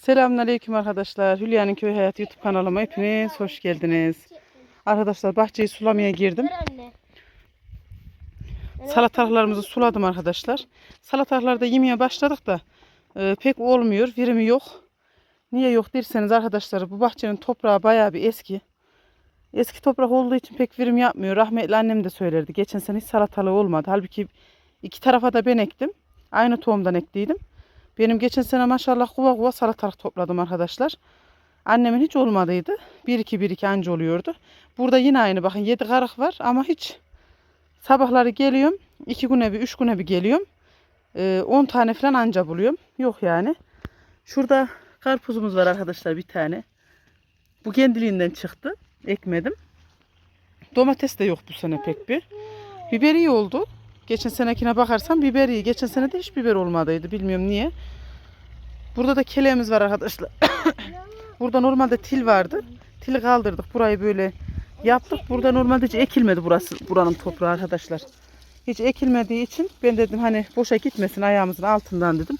Selamünaleyküm arkadaşlar. Hülya'nın Köy Hayatı YouTube kanalıma hepiniz hoş geldiniz. Arkadaşlar bahçeyi sulamaya girdim. Salatalıklarımızı suladım arkadaşlar. Salatalıkları da yemeye başladık da e, pek olmuyor. Verimi yok. Niye yok derseniz arkadaşlar bu bahçenin toprağı bayağı bir eski. Eski toprak olduğu için pek verim yapmıyor. Rahmetli annem de söylerdi. Geçen sene hiç salatalığı olmadı. Halbuki iki tarafa da ben ektim. Aynı tohumdan ektiydim. Benim geçen sene maşallah kuva kuva salatalık topladım arkadaşlar. Annemin hiç olmadıydı. 1-2-1-2 anca oluyordu. Burada yine aynı bakın 7 karık var ama hiç sabahları geliyorum. 2 güne bir 3 güne bir geliyorum. 10 tane falan anca buluyorum. Yok yani. Şurada karpuzumuz var arkadaşlar bir tane. Bu kendiliğinden çıktı. Ekmedim. Domates de yok bu sene pek bir. Biber iyi oldu. Geçen senekine bakarsam biber iyi. Geçen sene de hiç biber olmadıydı. Bilmiyorum niye. Burada da keleğimiz var arkadaşlar. Burada normalde til vardı. Tili kaldırdık. Burayı böyle yaptık. Burada normalde hiç ekilmedi burası. Buranın toprağı arkadaşlar. Hiç ekilmediği için ben dedim hani boşa gitmesin ayağımızın altından dedim.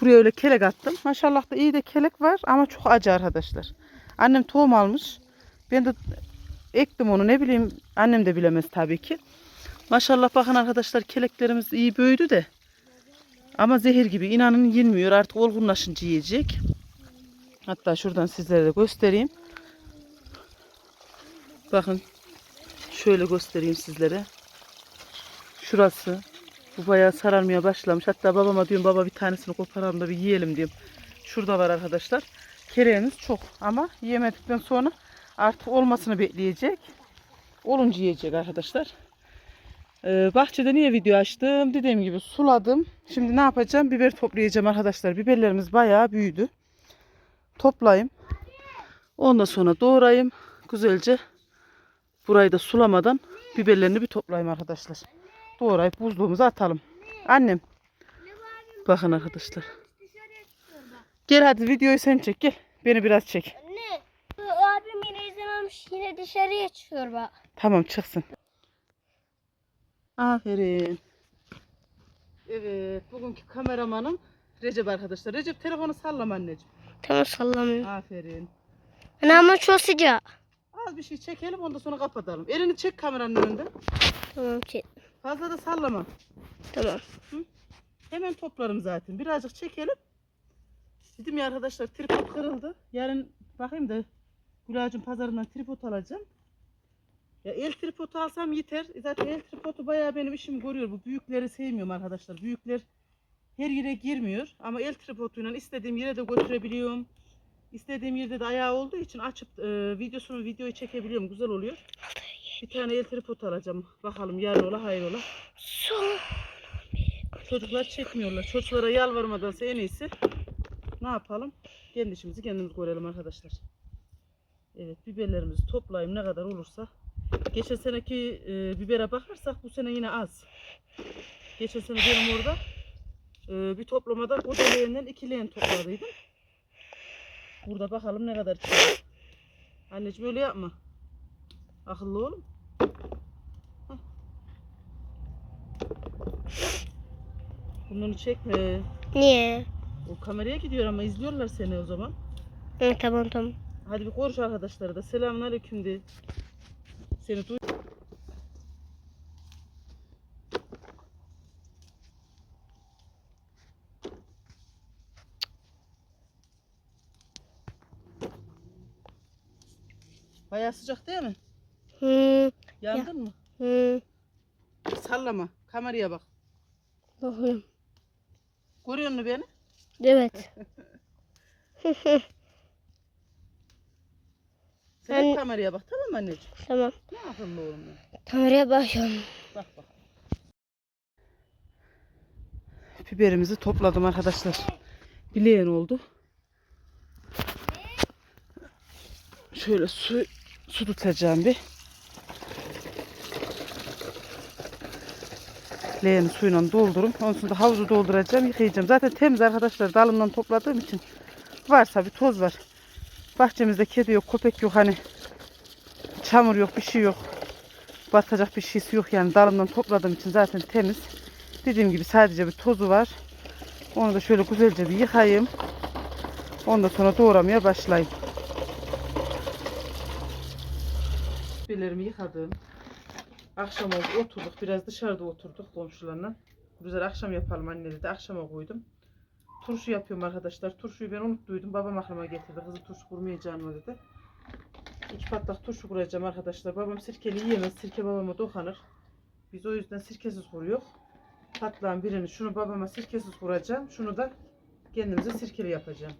Buraya öyle kelek attım. Maşallah da iyi de kelek var ama çok acı arkadaşlar. Annem tohum almış. Ben de ektim onu ne bileyim annem de bilemez tabii ki. Maşallah bakın arkadaşlar keleklerimiz iyi büyüdü de. Ama zehir gibi inanın yenmiyor artık olgunlaşınca yiyecek. Hatta şuradan sizlere de göstereyim. Bakın şöyle göstereyim sizlere. Şurası. Bu bayağı sararmaya başlamış. Hatta babama diyorum baba bir tanesini koparalım da bir yiyelim diyorum. Şurada var arkadaşlar. Kereğimiz çok ama yemedikten sonra artık olmasını bekleyecek. Olunca yiyecek arkadaşlar. Ee, bahçede niye video açtım? Dediğim gibi suladım. Şimdi ne yapacağım? Biber toplayacağım arkadaşlar. Biberlerimiz bayağı büyüdü. Toplayayım. Ondan sonra doğrayayım. Güzelce burayı da sulamadan biberlerini bir toplayayım arkadaşlar. Doğrayıp buzluğumuza atalım. Annem. Bakın arkadaşlar. Gel hadi videoyu sen çek gel. Beni biraz çek. Anne. Abim yine almış. Yine dışarıya çıkıyor bak. Tamam çıksın. Aferin. Evet bugünkü kameramanım Recep arkadaşlar. Recep telefonu sallama anneciğim. Tamam sallamıyor. Aferin. Anne ama çok sıcak. Az bir şey çekelim ondan sonra kapatalım. Elini çek kameranın önünde. Tamam ki. Fazla da sallama. Tamam. Hemen toplarım zaten. Birazcık çekelim. Dedim ya arkadaşlar tripod kırıldı. Yarın bakayım da Gülacın pazarından tripod alacağım. Ya el tripodu alsam yeter. E Zaten el tripodu bayağı benim işimi görüyor. Bu büyükleri sevmiyorum arkadaşlar. Büyükler her yere girmiyor. Ama el tripoduyla istediğim yere de götürebiliyorum. İstediğim yerde de ayağı olduğu için açıp e, videosunu videoyu çekebiliyorum. Güzel oluyor. Bir tane el tripod alacağım. Bakalım yarın ola hayır ola. Çocuklar çekmiyorlar. Çocuklara yalvarmadansa en iyisi ne yapalım? Kendi işimizi kendimiz görelim arkadaşlar. Evet biberlerimizi toplayayım ne kadar olursa. Geçen seneki e, bibere bakarsak bu sene yine az. Geçen sene benim orada e, bir toplamada o leğenden iki leğen topladıydım. Burada bakalım ne kadar çıkıyor. Anneciğim öyle yapma. Akıllı oğlum. Hah. Bunları çekme. Niye? O kameraya gidiyor ama izliyorlar seni o zaman. Hı, tamam tamam. Hadi bir konuş arkadaşlara da. Selamünaleyküm de. Seni duy. Bayağı sıcak değil mi? Hı, Yandın mı? hı. Sallama. Kameraya bak. Bakıyorum. Görüyor musun beni? Evet. Sen hep kameraya bak tamam mı anneciğim? tamam. Ne akıllı oğlum ya. Kameraya bakıyorum. Bak bak. Biberimizi topladım arkadaşlar. Bileğen oldu. Şöyle su su tutacağım bir. Leğeni suyla doldurup ondan sonra da havuzu dolduracağım yıkayacağım. Zaten temiz arkadaşlar dalımdan topladığım için varsa bir toz var. Bahçemizde kedi yok, köpek yok hani çamur yok, bir şey yok batacak bir şeysi yok yani dalımdan topladığım için zaten temiz. Dediğim gibi sadece bir tozu var. Onu da şöyle güzelce bir yıkayayım. Ondan sonra doğramaya başlayayım. Biberlerimi yıkadım. Akşam oldu oturduk. Biraz dışarıda oturduk komşularla. Güzel akşam yapalım anne dedi. Akşama koydum. Turşu yapıyorum arkadaşlar. Turşuyu ben unuttuydum. Babam aklıma getirdi. Kızı turşu kurmayacağım dedi. İki patlak turşu kuracağım arkadaşlar. Babam sirkeli yiyemez. Sirke babama dokanır. Biz o yüzden sirkesiz kuruyor. Patlağın birini şunu babama sirkesiz kuracağım. Şunu da kendimize sirkeli yapacağım.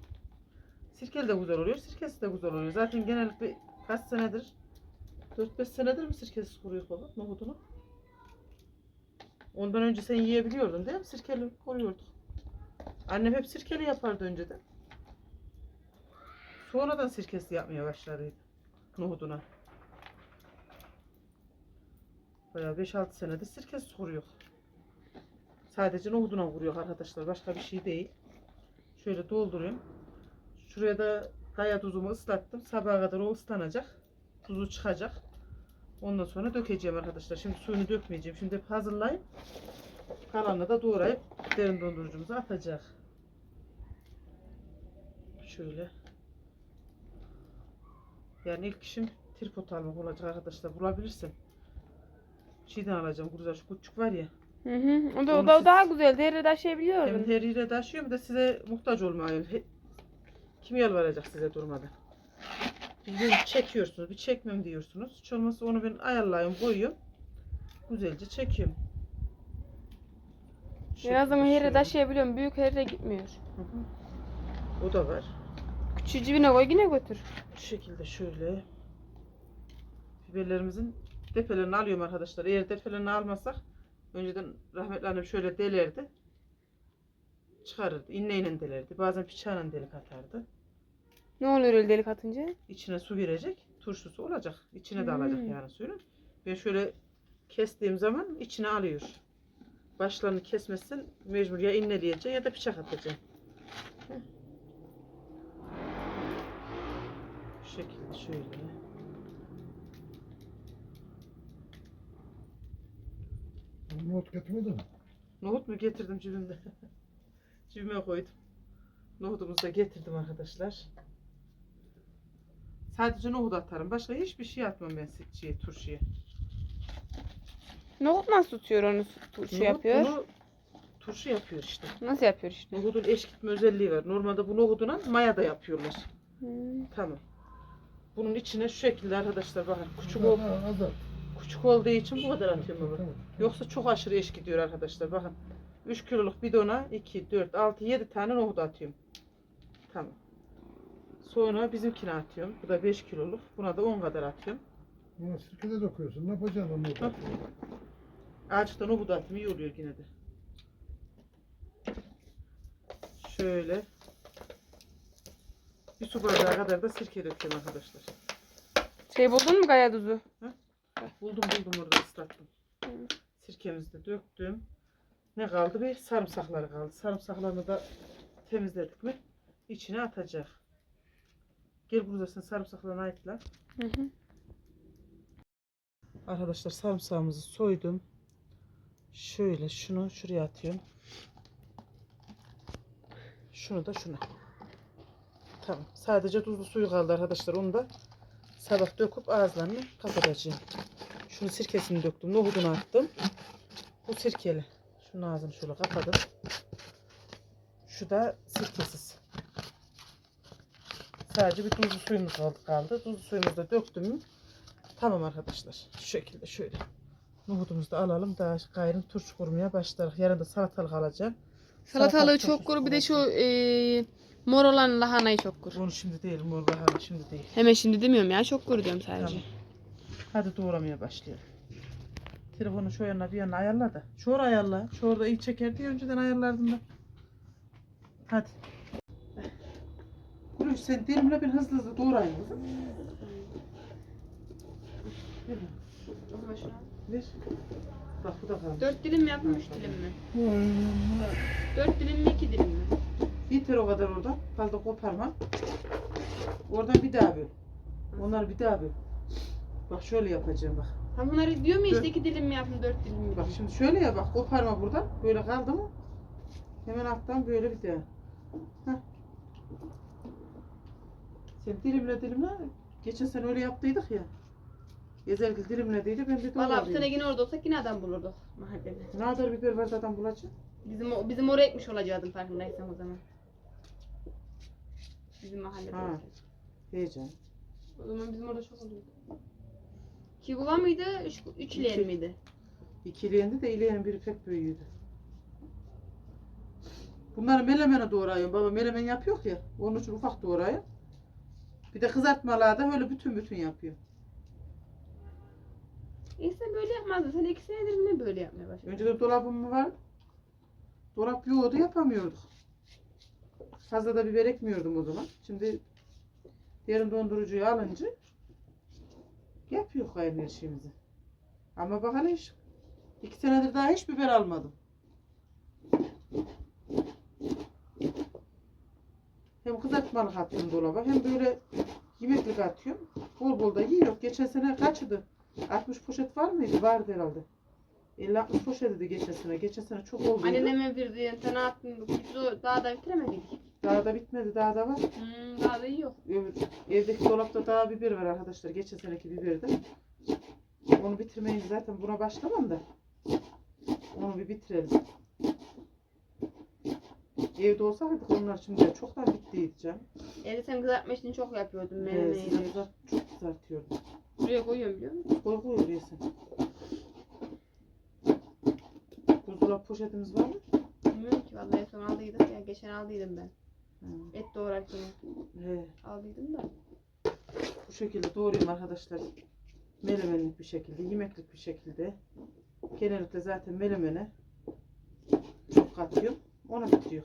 Sirkeli de güzel oluyor. Sirkesi de güzel oluyor. Zaten genellikle kaç senedir 4-5 senedir mi sirkesiz kuruyor baba nohudunu? Ondan önce sen yiyebiliyordun değil mi? Sirkeli koruyorduk. Annem hep sirkeli yapardı önceden. Sonradan sirkesi yapmaya başladıydı. Nohuduna. Bayağı 5-6 senedir sirkesiz kuruyor. Sadece nohuduna vuruyor arkadaşlar. Başka bir şey değil. Şöyle dolduruyorum. Şuraya da kaya tuzumu ıslattım. Sabaha kadar o ıslanacak. Tuzu çıkacak. Ondan sonra dökeceğim arkadaşlar. Şimdi suyunu dökmeyeceğim. Şimdi hazırlayıp kalanını da doğrayıp derin dondurucumuza atacak. Şöyle. Yani ilk işim tripod almak olacak arkadaşlar. Bulabilirsem. Şeyden alacağım. Burada şu küçük var ya. Hı hı. O da, o da siz- daha güzel. Hem taşıyabiliyorum. her yere taşıyorum da size muhtaç olmayayım. He- Kim yalvaracak size durmadan? Bir çekiyorsunuz, bir çekmem diyorsunuz. Hiç olmazsa onu ben ayarlayayım, koyuyorum. Güzelce çekiyorum. En azından her şöyle. taşıyabiliyorum. Büyük her yere gitmiyor. Hı hı. O da var. Küçüğü cebine koy yine götür. Bu şekilde şöyle. Biberlerimizin depelerini alıyorum arkadaşlar. Eğer depelerini almasak önceden rahmetli annem şöyle delerdi. Çıkarırdı. İğneyle delerdi. Bazen bıçağıyla delik atardı. Ne oluyor öyle delik atınca? İçine su girecek. Turşusu olacak. İçine de alacak Hmm. yani suyunu. Ben şöyle kestiğim zaman içine alıyor. Başlarını kesmezsen mecbur ya inleleyeceksin ya da bıçak atacaksın. Heh. Bu şekilde şöyle. Not getirmedin mi? Nohut mu getirdim cebimde? Cebime koydum. Nohutumuzu da getirdim arkadaşlar. Sadece nohut atarım. Başka hiçbir şey atmam ben şey, turşuya. Nohut nasıl tutuyor onu turşu Nohut yapıyor? Bunu turşu yapıyor işte. Nasıl yapıyor işte? Nohudun eşkitme özelliği var. Normalde bu nohuduna maya da yapıyorlar. Hmm. Tamam. Bunun içine şu şekilde arkadaşlar bakın küçük, ol, küçük olduğu için bu kadar atıyorum baba. Tamam. Yoksa çok aşırı eş gidiyor arkadaşlar. Bakın 3 kiloluk bidona 2, 4, 6, 7 tane nohut atıyorum. Tamam. Sonra bizimkine atıyorum. Bu da 5 kiloluk. Buna da 10 kadar atıyorum. Ama sirkede dokuyorsun. Ne yapacaksın onu? Da nohut atayım iyi oluyor yine de. Şöyle. Bir su bardağı kadar da sirke döküyorum arkadaşlar. Şey buldun mu gaya tuzu? Buldum buldum orada ıslattım. Hı. Sirkemizi de döktüm. Ne kaldı? Bir sarımsakları kaldı. Sarımsaklarını da temizledik mi içine atacak. Gel burada sen sarımsaklarını ayıkla. Hı hı. Arkadaşlar sarımsağımızı soydum. Şöyle şunu şuraya atıyorum. Şunu da şuna. Tamam. Sadece tuzlu suyu kaldı arkadaşlar. Onu da sabah döküp ağızlarını kapatacağım. Şunu sirkesini döktüm. Nohudunu attım. Bu sirkeli. Şunun ağzını şöyle kapadım. Şu da sirkesiz. Sadece bir tuzlu suyumuz kaldı. Tuzlu suyumuzu da döktüm Tamam arkadaşlar. Şu şekilde şöyle. Nohudumuzu da alalım. Daha gayrın turşu kurmaya başlarız. Yarın da salatalık alacağım. Salatalığı Salatalık çok kuru bir de şu e, mor olan lahanayı çok kuru. Bunu şimdi değil. Mor bahane şimdi değil. Hemen şimdi demiyorum ya çok kuru diyorum sadece. Tamam. Hadi doğramaya başlayalım. Telefonu şu yanına bir yana ayarla da. Şu oraya ayarla. Şu orada iyi çeker diye önceden ayarlardım da. Hadi. Gülüş sen dilimle ben hızlı hızlı doğrayayım kızım. Ver. Ver. Bak bu da kaldı. Dört dilim mi üç dilim mi? Dört dilim mi iki dilim mi? Yeter o kadar oradan. Fazla koparma. Oradan bir daha böl. Onlar bir daha böl. Bak şöyle yapacağım bak. Tam bunları diyorum ya işte Dört. iki dilim mi yapayım dört dilim mi? Bak şimdi şöyle ya bak koparma buradan. Böyle kaldı mı? Hemen alttan böyle bir daha. Heh. Sen dilimle dilimle. Geçen sene öyle yaptıydık ya. Ezelgil dilimlediydi ben de Valla bu sene yine orada olsak yine adam bulurduk mahallede. Ne kadar biber var zaten bulacak? Bizim o- bizim oraya ekmiş olacaktım farkındaysan o zaman. Bizim mahallede. Ha. Heyecan. O zaman bizim orada çok oluyordu. İki kuva mıydı? Üç, üç leğen İki. miydi? İkileyendi de ileyen biri pek büyüğüydü. Bunları melemene doğrayıyorum. Baba melemen yapıyor ya. Onun için ufak doğrayayım. Bir de kızartmalarda öyle bütün bütün yapıyor. Sen böyle yapmazdın. Sen iki senedir ne böyle yapmaya başladın? Önceden dolabım mı vardı? Dolap yoğurdu yapamıyorduk. Fazla da biber ekmiyordum o zaman. Şimdi derin dondurucuyu alınca yapıyor gayrı her şeyimizi. Ama bak hele hiç iki senedir daha hiç biber almadım. Hem kızartmalık attım dolaba hem böyle yemeklik atıyorum. Bol bol da yiyor. Geçen sene kaçtı? 60 poşet var mıydı? Vardı herhalde. 50-60 poşet dedi geçen sene. Geçen sene çok oldu. Anneme bir diyen tane attım. Biz o daha da bitiremedik. Daha da bitmedi. Daha da var. Hmm, daha da iyi yok. Öbür- Evdeki dolapta daha biber var arkadaşlar. Geçen seneki biberdi. Onu bitirmeyin zaten buna başlamam da. Onu bir bitirelim. Evde olsaydık onlar şimdi çoktan bittiydi canım. Evde sen kızartma işini çok yapıyordun. Ee, Menemeyi. kızart, çok kızartıyordum. Buraya koyuyorum biliyor musun? Koy koy oraya sen. Buzdolabı poşetimiz var mı? Bilmiyorum ki vallahi son aldıydım ya. Geçen aldıydım ben. Hı. Et doğrarken He. aldıydım da. Bu şekilde doğrayayım arkadaşlar. Melemenlik bir şekilde, yemeklik bir şekilde. Genellikle zaten melemene çok katıyorum. Ona bitiyor.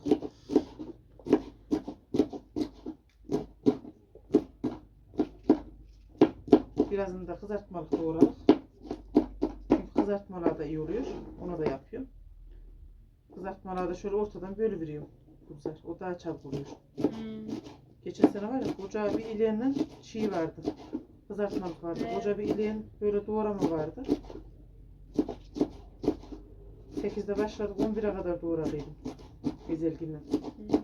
Birazını da kızartmalık doğradık. Çünkü kızartmalar da iyi oluyor. Onu da yapıyorum. Kızartmaları da şöyle ortadan böyle veriyorum. Güzel. O daha çabuk oluyor. Hmm. Geçen sene var ya koca bir ileğinin çiğ vardı. Kızartmalık vardı. Evet. Koca bir ileğin böyle doğrama vardı. 8'de başladık 11'e kadar doğradıydım. Ezelginle. Hmm.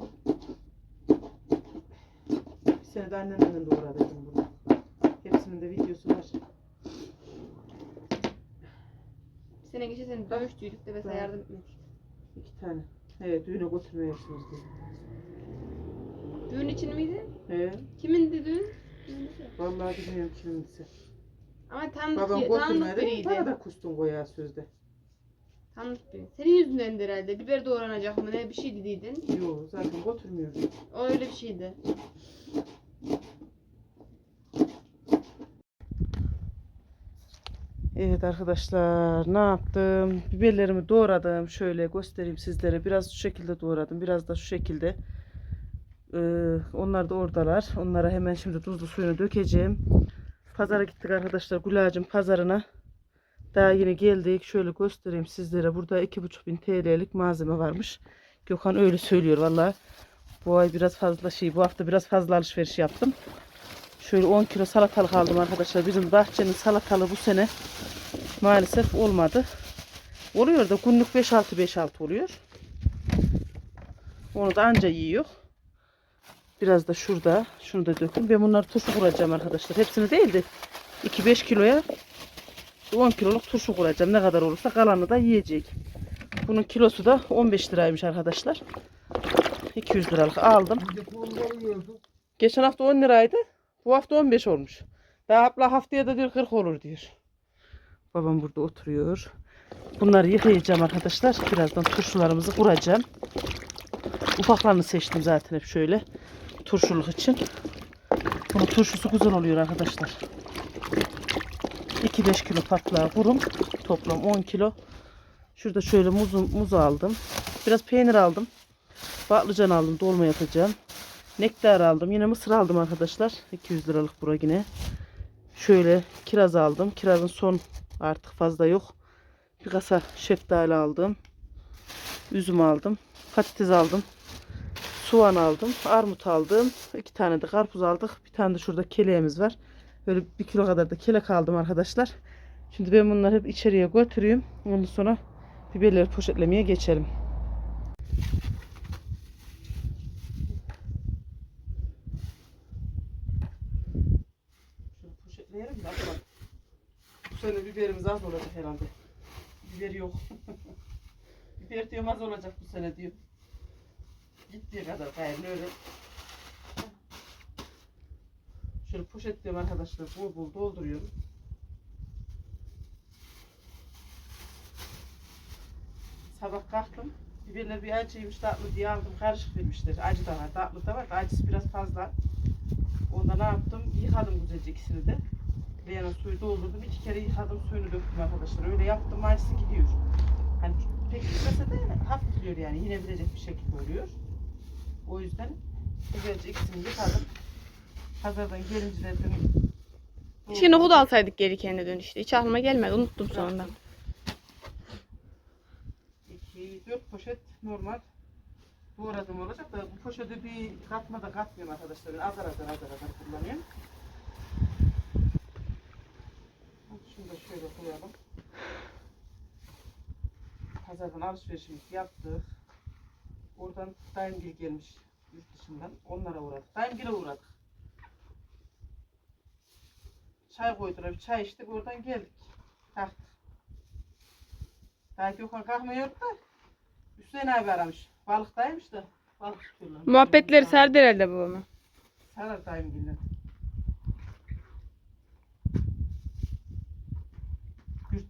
Bir sene de annemle doğradıydım bunu. Hepsinin de videosu var. Bir sene geçen sene dövüştüydük de mesela yardım etmedik. İki tane. He düğüne götürmeye yapsınız diye. Düğün için miydi? He Kimindi düğün? vallahi bilmiyorum kimisi. Ama tanıdık, Babam tanıdık götürmedi. biriydi. Bana da kustun koya sözde. Tanıdık biri. Senin yüzünden herhalde. Biber doğranacak mı ne bir şey dediydin. Yok zaten götürmüyordu. O öyle bir şeydi. Evet arkadaşlar ne yaptım? Biberlerimi doğradım. Şöyle göstereyim sizlere. Biraz şu şekilde doğradım. Biraz da şu şekilde. Ee, onlar da oradalar. Onlara hemen şimdi tuzlu suyunu dökeceğim. Pazara gittik arkadaşlar. Gülacım pazarına. Daha yeni geldik. Şöyle göstereyim sizlere. Burada 2500 TL'lik malzeme varmış. Gökhan öyle söylüyor valla. Bu ay biraz fazla şey. Bu hafta biraz fazla alışveriş yaptım. Şöyle 10 kilo salatalık aldım arkadaşlar. Bizim bahçenin salatalığı bu sene maalesef olmadı. Oluyor da günlük 5-6 5-6 oluyor. Onu da anca yiyor. Biraz da şurada. Şunu da dökün. Ben bunları turşu kuracağım arkadaşlar. Hepsini değil de 2-5 kiloya 10 kiloluk turşu kuracağım. Ne kadar olursa kalanı da yiyecek. Bunun kilosu da 15 liraymış arkadaşlar. 200 liralık aldım. Geçen hafta 10 liraydı. Bu hafta 15 olmuş. Daha abla haftaya da diyor 40 olur diyor. Babam burada oturuyor. Bunları yıkayacağım arkadaşlar. Birazdan turşularımızı kuracağım. Ufaklarını seçtim zaten hep şöyle. Turşuluk için. Bunun turşusu güzel oluyor arkadaşlar. 2-5 kilo patlağı kurum. Toplam 10 kilo. Şurada şöyle muz, muz aldım. Biraz peynir aldım. Patlıcan aldım. Dolma yapacağım. Nektar aldım. Yine mısır aldım arkadaşlar. 200 liralık bura yine. Şöyle kiraz aldım. Kirazın son artık fazla yok. Bir kasa şeftali aldım. Üzüm aldım. Patates aldım. Soğan aldım. Armut aldım. iki tane de karpuz aldık. Bir tane de şurada keleğimiz var. Böyle bir kilo kadar da kelek aldım arkadaşlar. Şimdi ben bunları hep içeriye götüreyim. Ondan sonra biberleri poşetlemeye geçelim. poşetleyelim de abla. Bu sene biberimiz az olacak herhalde. Biber yok. Biber diyorum az olacak bu sene diyor. Gittiği kadar gayrı öyle. Şöyle poşetliyorum arkadaşlar. Bol bol dolduruyorum. Sabah kalktım. Biberler bir acıymış tatlı diye aldım. Karışık vermişler. Acı da var, tatlı da var. Acısı biraz fazla. Onda ne yaptım? Yıkadım güzelce ikisini de. Leğene suyu doldurdum. iki kere yıkadım suyunu döktüm arkadaşlar. Öyle yaptım acısı gidiyor. Hani pek gitmese de hafifliyor yani. Yine bilecek bir şekilde oluyor. O yüzden güzelce ikisini yıkadım. Pazardan gelince de dün Keşke nohut alsaydık geri kendi dönüşte. Hiç aklıma gelmedi. Unuttum sonradan. 2, 4 poşet normal doğradım olacak da bu poşeti bir katmada katmıyorum arkadaşlar. Ben azar azar azar azar kullanıyorum. Şunu da şöyle koyalım. Pazardan alışverişimizi yaptık. Oradan dayımgil gelmiş yurt dışından. Onlara uğradık. Dayımgil'e uğradık. Çay koydular. Bir çay içtik. Oradan geldik. Kalktık. Daha Gökhan kalkmıyor da Hüseyin abi aramış. Balıktaymış da. Balık tutuyorlar. Muhabbetleri sardı herhalde babama. Sarar dayım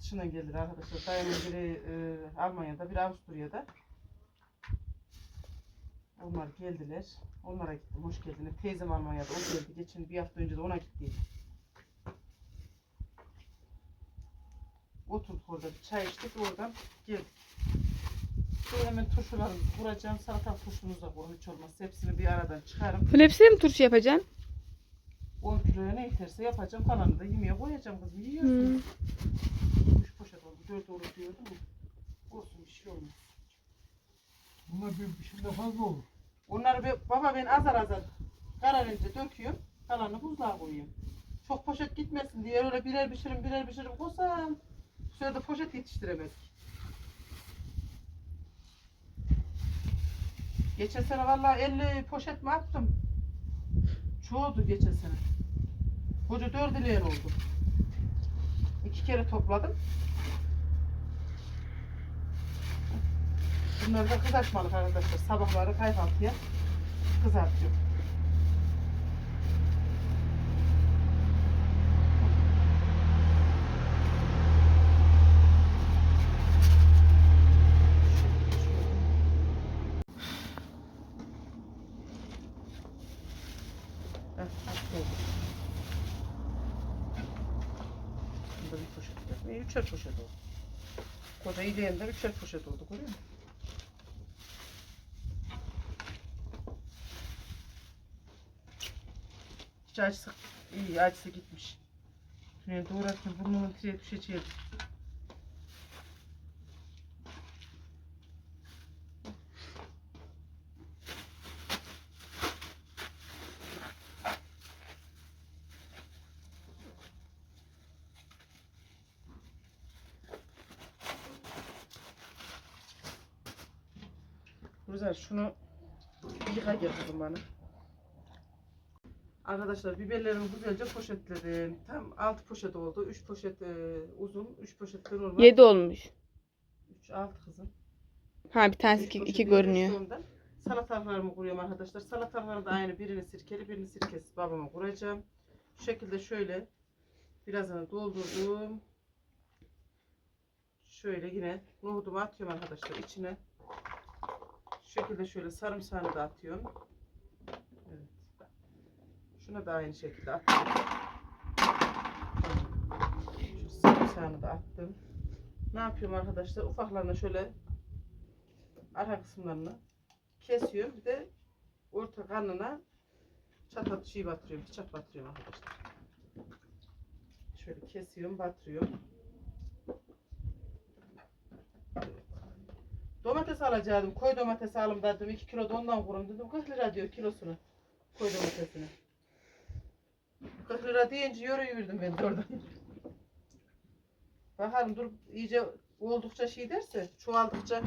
dışından gelir arkadaşlar. Dayımın biri e, Almanya'da, biri Avusturya'da. Onlar geldiler. Onlara gittim. Hoş geldiniz. Teyzem Almanya'da. O geldi. Geçen bir hafta önce de ona gittiydim. Oturduk orada bir çay içtik. Oradan geldik. Şöyle hemen turşularımızı kuracağım. Salatalık turşumuzu da koyun hiç olmazsa. Hepsini bir aradan çıkarım. Full hepsine mi turşu yapacaksın? 10 kiloya ne yeterse yapacağım. Kalanını da yemeğe koyacağım kızım. Yiyorsun. 3 4 olur diyordum. Olsun bir şey olmaz. Bunlar bir pişimde fazla olur. Onları bir, baba ben azar azar kararınca döküyorum. Kalanını buzluğa koyuyorum. Çok poşet gitmesin diye öyle birer pişirim birer pişirim koysam. Bu sefer de poşet yetiştiremedik. Geçen sene vallahi 50 poşet mi attım? Çoğuldu geçen sene. Koca dört ileyen oldu. İki kere topladım. Bunları da kızartmalık arkadaşlar. Sabahları kahvaltıya kızartıyorum. Bunda bir poşet. Ne, Üçer poşet oldu. Koca ileğinde üçer poşet oldu. Görüyor musun? Hiç acısı iyi acısı gitmiş. Şuraya doğrarken burnumun tire düşeceği. Güzel şunu yıka gel kızım bana. Arkadaşlar biberlerimi güzelce poşetledim. Tam 6 poşet oldu. 3 poşet e, uzun, 3 poşet de normal. 7 olmuş. 3 6 kızım. Ha bir tanesi Üç 2 poşet, iki görünüyor. ondan. Salatalıklarımı kuruyorum arkadaşlar. Salatalıkları da aynı birini sirkeli birini sirkesiz babama kuracağım. Şu şekilde şöyle birazını doldurdum. Şöyle yine nohudumu atıyorum arkadaşlar içine. Şu şekilde şöyle sarımsağını da atıyorum. Şuna da aynı şekilde atıyorum. Şu sarımsağını da attım. Ne yapıyorum arkadaşlar? Ufaklarını şöyle arka kısımlarını kesiyorum. Bir de orta karnına çatal şey batırıyorum. Bıçak batırıyorum arkadaşlar. Şöyle kesiyorum, batırıyorum. Domates alacaktım. Koy domates alım dedim. 2 kilo da ondan kurun dedim. 40 lira diyor kilosunu. Koy domatesini. 40 lira deyince yürüyürdüm ben de oradan. Bakalım dur iyice oldukça şey derse, çoğaldıkça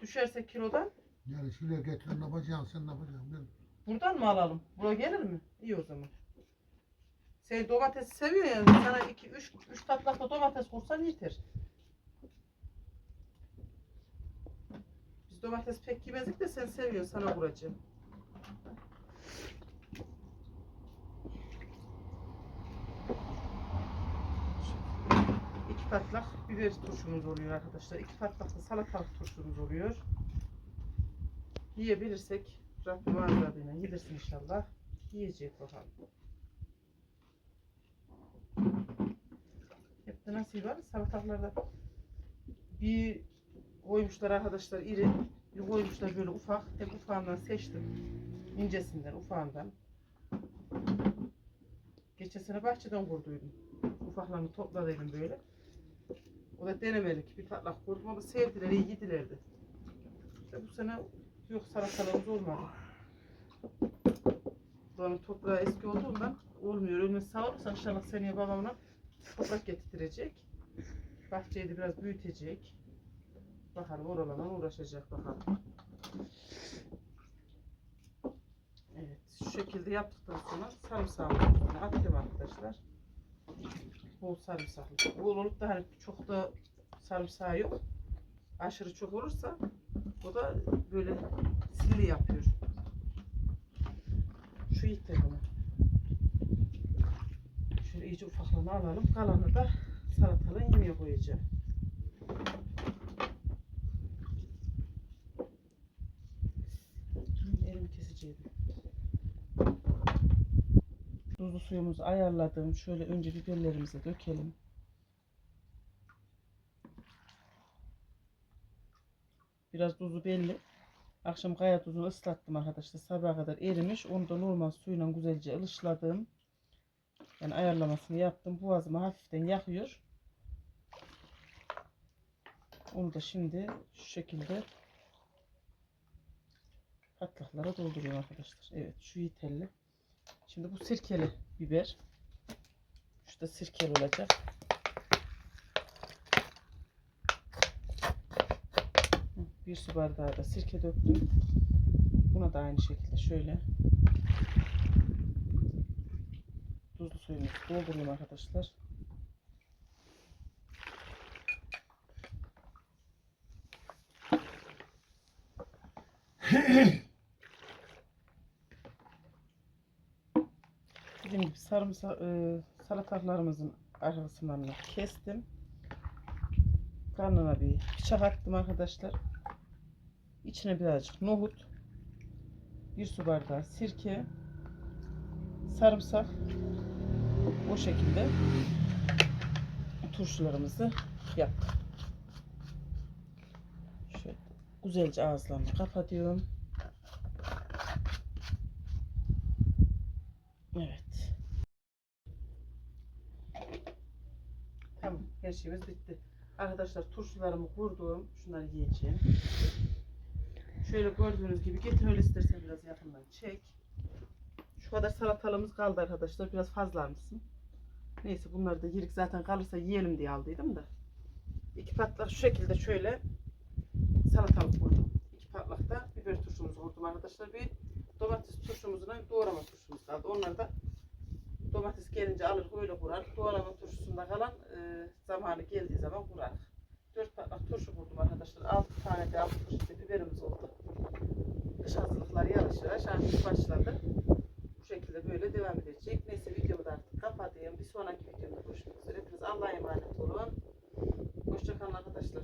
düşerse kilodan Yani şuraya getir ne yapacaksın sen ne yapacaksın? Ben buradan mı alalım? Buraya gelir mi? İyi o zaman. Sen domatesi seviyorsun yani. Sana 2 3 3 tatlakta domates kursan yeter. Biz domates pek yemezdik de sen seviyorsun sana kuracağım. İki patlak biber turşumuz oluyor arkadaşlar. İki patlak da salatalık turşumuz oluyor. Yiyebilirsek Rabbim azadıyla yedirsin inşallah. Yiyecek bakalım. Hep de nasip var. Salatalıklarda bir koymuşlar arkadaşlar iri. Bir koymuşlar böyle ufak. Hep ufağından seçtim. İncesinden, ufağından. Geçen sene bahçeden kurduydum. Ufaklarını topladıydım böyle. O da denemelik bir patlak kurdum ama sevdiler, iyi yedilerdi. İşte bu sene yok salatalığımız olmadı. Buranın toprağı eski olduğundan olmuyor. Önüne sağ olursa inşallah seneye babamla toprak getirtecek. Bahçeyi de biraz büyütecek. Bakalım oralarla uğraşacak bakalım. Evet şu şekilde yaptıktan sonra sarımsağımı üstüne atıyorum arkadaşlar. Bol sarımsaklı. Bol olup da hani çok da sarımsağı yok. Aşırı çok olursa o da böyle sili yapıyor. Şu yeter buna. Şöyle iyice ufaklığını alalım. Kalanı da salatalığın yemeğe koyacağım. Tuzlu suyumuzu ayarladım. Şöyle önce biberlerimizi dökelim. Biraz tuzu belli. Akşam kaya tuzunu ıslattım arkadaşlar. Sabaha kadar erimiş. Onu da normal suyla güzelce ılışladım. Yani ayarlamasını yaptım. Boğazımı hafiften yakıyor. Onu da şimdi şu şekilde patlaklara dolduruyorum arkadaşlar. Evet şu yeterli. Şimdi bu sirkeli biber. Şu da sirkeli olacak. Bir su bardağı da sirke döktüm. Buna da aynı şekilde şöyle tuzlu suyumuzu dolduruyorum arkadaşlar. Dediğim gibi sarımsak, e, salatalarımızın arasından kestim. Karnına bir bıçak attım arkadaşlar. İçine birazcık nohut, bir su bardağı sirke, sarımsak, o şekilde turşularımızı yaptık. Şöyle güzelce ağızlarını kapatıyorum. Evet. Tamam, her şeyimiz bitti. Arkadaşlar turşularımı kurdum. Şunları yiyeceğim. Şöyle gördüğünüz gibi getir öyle istersen biraz yakından çek. Şu kadar salatalığımız kaldı arkadaşlar. Biraz fazla almışsın. Neyse bunları da yerik zaten kalırsa yiyelim diye aldıydım da. İki patlak şu şekilde şöyle salatalık kurdum. İki patlakta biber turşumuzu kurdum arkadaşlar. Bir domates turşumuzla doğrama turşumuz kaldı. Onları da domates gelince alır öyle kurar. Doğrama turşusunda kalan e, zamanı geldiği zaman kurar. Dört patlak turşu kurdum arkadaşlar. Altı tane de altı turşu biberimiz oldu. Kış hazırlıkları yavaş yavaş artık başladı. Bu şekilde böyle devam edecek. Neyse videomu da artık kapatayım. Bir sonraki videomda görüşmek üzere. Hepiniz Allah'a emanet olun. Hoşçakalın arkadaşlar.